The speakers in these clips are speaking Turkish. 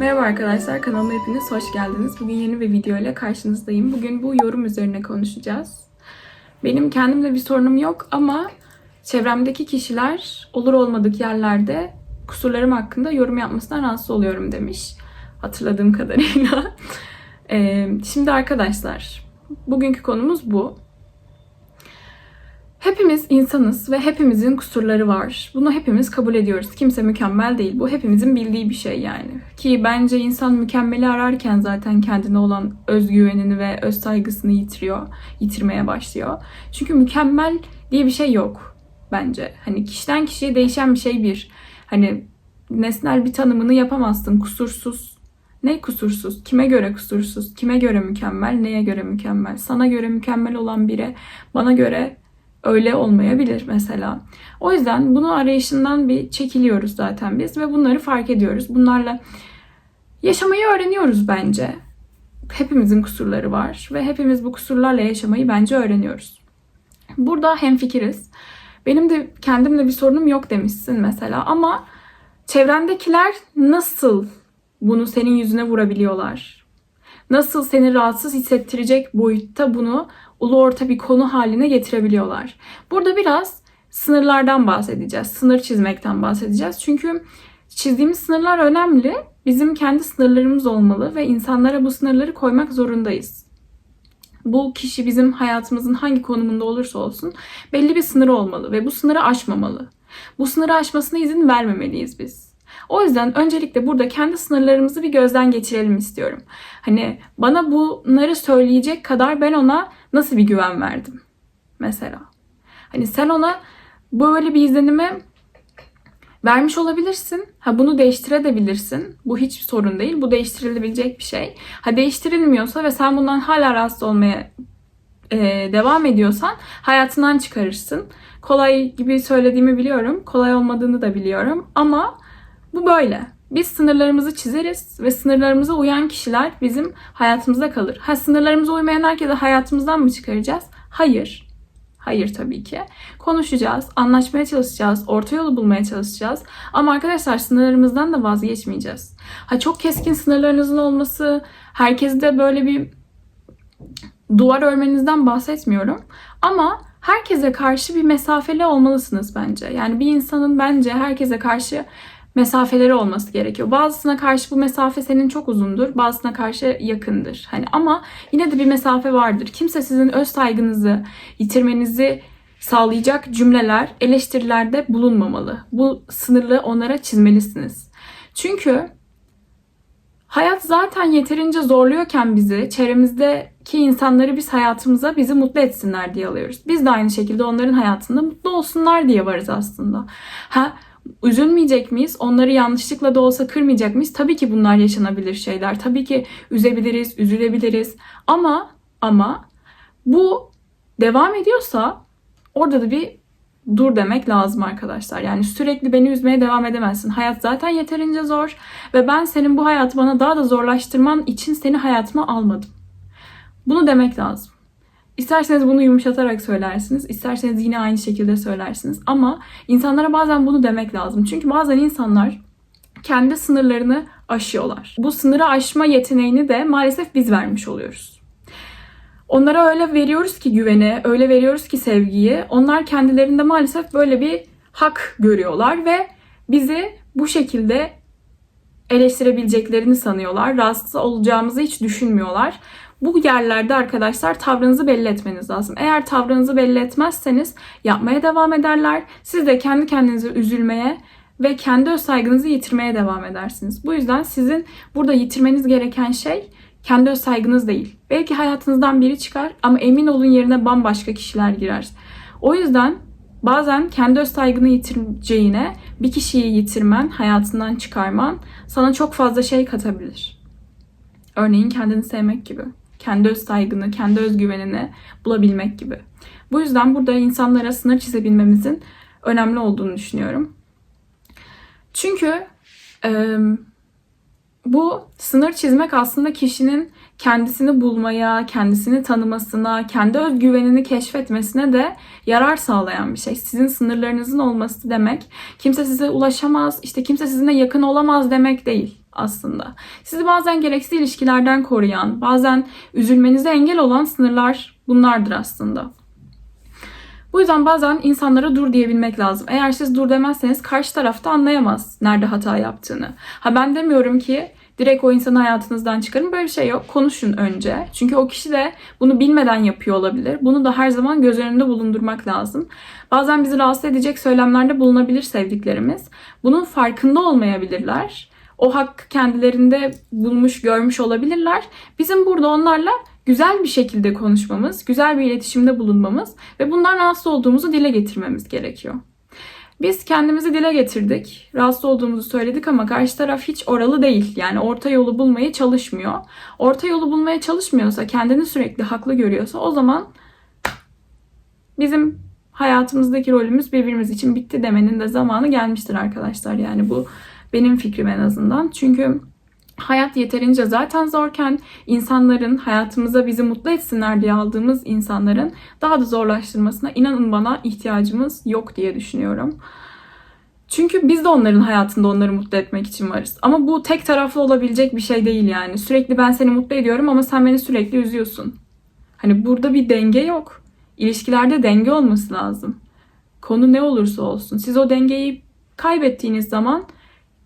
Merhaba arkadaşlar, kanalıma hepiniz hoş geldiniz. Bugün yeni bir video ile karşınızdayım. Bugün bu yorum üzerine konuşacağız. Benim kendimde bir sorunum yok ama çevremdeki kişiler olur olmadık yerlerde kusurlarım hakkında yorum yapmasından rahatsız oluyorum demiş. Hatırladığım kadarıyla. Ee, şimdi arkadaşlar, bugünkü konumuz bu. Hepimiz insanız ve hepimizin kusurları var. Bunu hepimiz kabul ediyoruz. Kimse mükemmel değil. Bu hepimizin bildiği bir şey yani. Ki bence insan mükemmeli ararken zaten kendine olan özgüvenini ve öz saygısını yitiriyor. Yitirmeye başlıyor. Çünkü mükemmel diye bir şey yok bence. Hani kişiden kişiye değişen bir şey bir. Hani nesnel bir tanımını yapamazsın. Kusursuz. Ne kusursuz? Kime göre kusursuz? Kime göre mükemmel? Neye göre mükemmel? Sana göre mükemmel olan biri bana göre öyle olmayabilir mesela. O yüzden bunu arayışından bir çekiliyoruz zaten biz ve bunları fark ediyoruz. Bunlarla yaşamayı öğreniyoruz bence. Hepimizin kusurları var ve hepimiz bu kusurlarla yaşamayı bence öğreniyoruz. Burada hemfikiriz. Benim de kendimle bir sorunum yok demişsin mesela ama çevrendekiler nasıl bunu senin yüzüne vurabiliyorlar? Nasıl seni rahatsız hissettirecek boyutta bunu ulu orta bir konu haline getirebiliyorlar. Burada biraz sınırlardan bahsedeceğiz. Sınır çizmekten bahsedeceğiz. Çünkü çizdiğimiz sınırlar önemli. Bizim kendi sınırlarımız olmalı ve insanlara bu sınırları koymak zorundayız. Bu kişi bizim hayatımızın hangi konumunda olursa olsun belli bir sınırı olmalı ve bu sınırı aşmamalı. Bu sınırı aşmasına izin vermemeliyiz biz. O yüzden öncelikle burada kendi sınırlarımızı bir gözden geçirelim istiyorum. Hani bana bunları söyleyecek kadar ben ona nasıl bir güven verdim? Mesela. Hani sen ona böyle bir izlenimi vermiş olabilirsin. Ha bunu değiştirebilirsin. Bu hiç sorun değil. Bu değiştirilebilecek bir şey. Ha değiştirilmiyorsa ve sen bundan hala rahatsız olmaya e, devam ediyorsan hayatından çıkarırsın. Kolay gibi söylediğimi biliyorum. Kolay olmadığını da biliyorum. Ama bu böyle. Biz sınırlarımızı çizeriz ve sınırlarımıza uyan kişiler bizim hayatımızda kalır. Ha sınırlarımıza uymayan herkese hayatımızdan mı çıkaracağız? Hayır. Hayır tabii ki. Konuşacağız, anlaşmaya çalışacağız, orta yolu bulmaya çalışacağız. Ama arkadaşlar sınırlarımızdan da vazgeçmeyeceğiz. Ha çok keskin sınırlarınızın olması, herkeste böyle bir duvar örmenizden bahsetmiyorum. Ama herkese karşı bir mesafeli olmalısınız bence. Yani bir insanın bence herkese karşı mesafeleri olması gerekiyor. Bazısına karşı bu mesafe senin çok uzundur, bazısına karşı yakındır. Hani ama yine de bir mesafe vardır. Kimse sizin öz saygınızı yitirmenizi sağlayacak cümleler, eleştirilerde bulunmamalı. Bu sınırlı onlara çizmelisiniz. Çünkü hayat zaten yeterince zorluyorken bizi, çevremizdeki insanları biz hayatımıza bizi mutlu etsinler diye alıyoruz. Biz de aynı şekilde onların hayatında mutlu olsunlar diye varız aslında. Ha Üzülmeyecek miyiz? Onları yanlışlıkla da olsa kırmayacak mıyız? Tabii ki bunlar yaşanabilir şeyler. Tabii ki üzebiliriz, üzülebiliriz. Ama ama bu devam ediyorsa orada da bir dur demek lazım arkadaşlar. Yani sürekli beni üzmeye devam edemezsin. Hayat zaten yeterince zor ve ben senin bu hayatı bana daha da zorlaştırman için seni hayatıma almadım. Bunu demek lazım. İsterseniz bunu yumuşatarak söylersiniz, isterseniz yine aynı şekilde söylersiniz. Ama insanlara bazen bunu demek lazım. Çünkü bazen insanlar kendi sınırlarını aşıyorlar. Bu sınırı aşma yeteneğini de maalesef biz vermiş oluyoruz. Onlara öyle veriyoruz ki güveni, öyle veriyoruz ki sevgiyi. Onlar kendilerinde maalesef böyle bir hak görüyorlar ve bizi bu şekilde eleştirebileceklerini sanıyorlar. Rahatsız olacağımızı hiç düşünmüyorlar. Bu yerlerde arkadaşlar tavrınızı belli etmeniz lazım. Eğer tavrınızı belli etmezseniz yapmaya devam ederler. Siz de kendi kendinize üzülmeye ve kendi öz saygınızı yitirmeye devam edersiniz. Bu yüzden sizin burada yitirmeniz gereken şey kendi öz saygınız değil. Belki hayatınızdan biri çıkar ama emin olun yerine bambaşka kişiler girer. O yüzden bazen kendi öz saygını yitireceğine bir kişiyi yitirmen, hayatından çıkarman sana çok fazla şey katabilir. Örneğin kendini sevmek gibi kendi öz saygını, kendi özgüvenini bulabilmek gibi. Bu yüzden burada insanlara sınır çizebilmemizin önemli olduğunu düşünüyorum. Çünkü bu sınır çizmek aslında kişinin kendisini bulmaya, kendisini tanımasına, kendi özgüvenini keşfetmesine de yarar sağlayan bir şey. Sizin sınırlarınızın olması demek, kimse size ulaşamaz, işte kimse sizinle yakın olamaz demek değil aslında. Sizi bazen gereksiz ilişkilerden koruyan, bazen üzülmenize engel olan sınırlar bunlardır aslında. Bu yüzden bazen insanlara dur diyebilmek lazım. Eğer siz dur demezseniz karşı tarafta anlayamaz nerede hata yaptığını. Ha ben demiyorum ki direkt o insanı hayatınızdan çıkarın. Böyle bir şey yok. Konuşun önce. Çünkü o kişi de bunu bilmeden yapıyor olabilir. Bunu da her zaman göz önünde bulundurmak lazım. Bazen bizi rahatsız edecek söylemlerde bulunabilir sevdiklerimiz. Bunun farkında olmayabilirler. O hakkı kendilerinde bulmuş, görmüş olabilirler. Bizim burada onlarla güzel bir şekilde konuşmamız, güzel bir iletişimde bulunmamız ve bundan rahatsız olduğumuzu dile getirmemiz gerekiyor. Biz kendimizi dile getirdik, rahatsız olduğumuzu söyledik ama karşı taraf hiç oralı değil. Yani orta yolu bulmaya çalışmıyor. Orta yolu bulmaya çalışmıyorsa, kendini sürekli haklı görüyorsa o zaman bizim hayatımızdaki rolümüz birbirimiz için bitti demenin de zamanı gelmiştir arkadaşlar. Yani bu benim fikrim en azından. Çünkü hayat yeterince zaten zorken insanların hayatımıza bizi mutlu etsinler diye aldığımız insanların daha da zorlaştırmasına inanın bana ihtiyacımız yok diye düşünüyorum. Çünkü biz de onların hayatında onları mutlu etmek için varız. Ama bu tek taraflı olabilecek bir şey değil yani. Sürekli ben seni mutlu ediyorum ama sen beni sürekli üzüyorsun. Hani burada bir denge yok. İlişkilerde denge olması lazım. Konu ne olursa olsun. Siz o dengeyi kaybettiğiniz zaman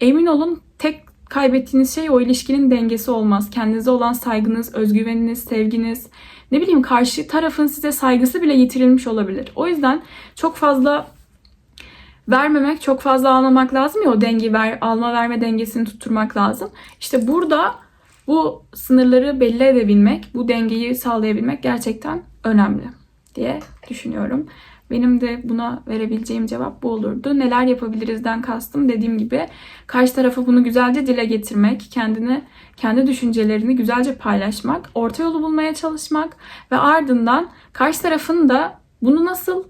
emin olun tek kaybettiğiniz şey o ilişkinin dengesi olmaz. Kendinize olan saygınız, özgüveniniz, sevginiz, ne bileyim karşı tarafın size saygısı bile yitirilmiş olabilir. O yüzden çok fazla vermemek, çok fazla almamak lazım ya o dengeyi ver, alma verme dengesini tutturmak lazım. İşte burada bu sınırları belli edebilmek, bu dengeyi sağlayabilmek gerçekten önemli diye düşünüyorum. Benim de buna verebileceğim cevap bu olurdu. Neler yapabilirizden kastım dediğim gibi karşı tarafa bunu güzelce dile getirmek, kendini, kendi düşüncelerini güzelce paylaşmak, orta yolu bulmaya çalışmak ve ardından karşı tarafın da bunu nasıl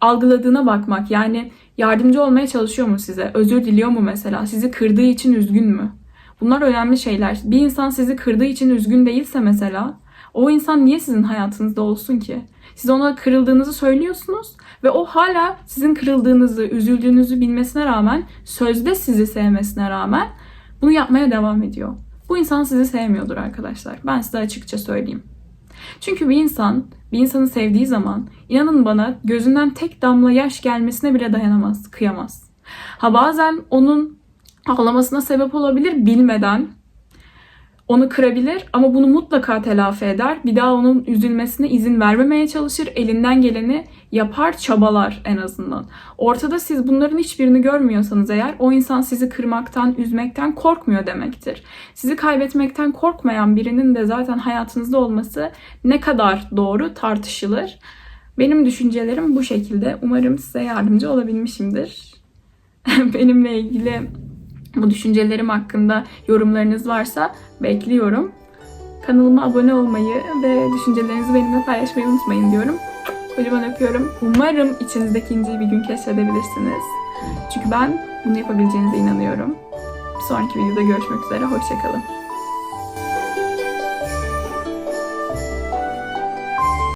algıladığına bakmak. Yani yardımcı olmaya çalışıyor mu size? Özür diliyor mu mesela? Sizi kırdığı için üzgün mü? Bunlar önemli şeyler. Bir insan sizi kırdığı için üzgün değilse mesela o insan niye sizin hayatınızda olsun ki? Siz ona kırıldığınızı söylüyorsunuz ve o hala sizin kırıldığınızı, üzüldüğünüzü bilmesine rağmen, sözde sizi sevmesine rağmen bunu yapmaya devam ediyor. Bu insan sizi sevmiyordur arkadaşlar. Ben size açıkça söyleyeyim. Çünkü bir insan, bir insanı sevdiği zaman inanın bana gözünden tek damla yaş gelmesine bile dayanamaz, kıyamaz. Ha bazen onun ağlamasına sebep olabilir bilmeden, onu kırabilir ama bunu mutlaka telafi eder. Bir daha onun üzülmesine izin vermemeye çalışır. Elinden geleni yapar, çabalar en azından. Ortada siz bunların hiçbirini görmüyorsanız eğer o insan sizi kırmaktan, üzmekten korkmuyor demektir. Sizi kaybetmekten korkmayan birinin de zaten hayatınızda olması ne kadar doğru tartışılır. Benim düşüncelerim bu şekilde. Umarım size yardımcı olabilmişimdir. Benimle ilgili bu düşüncelerim hakkında yorumlarınız varsa bekliyorum. Kanalıma abone olmayı ve düşüncelerinizi benimle paylaşmayı unutmayın diyorum. Kocaman öpüyorum. Umarım içinizdeki inciyi bir gün keşfedebilirsiniz. Çünkü ben bunu yapabileceğinize inanıyorum. Bir sonraki videoda görüşmek üzere. Hoşçakalın.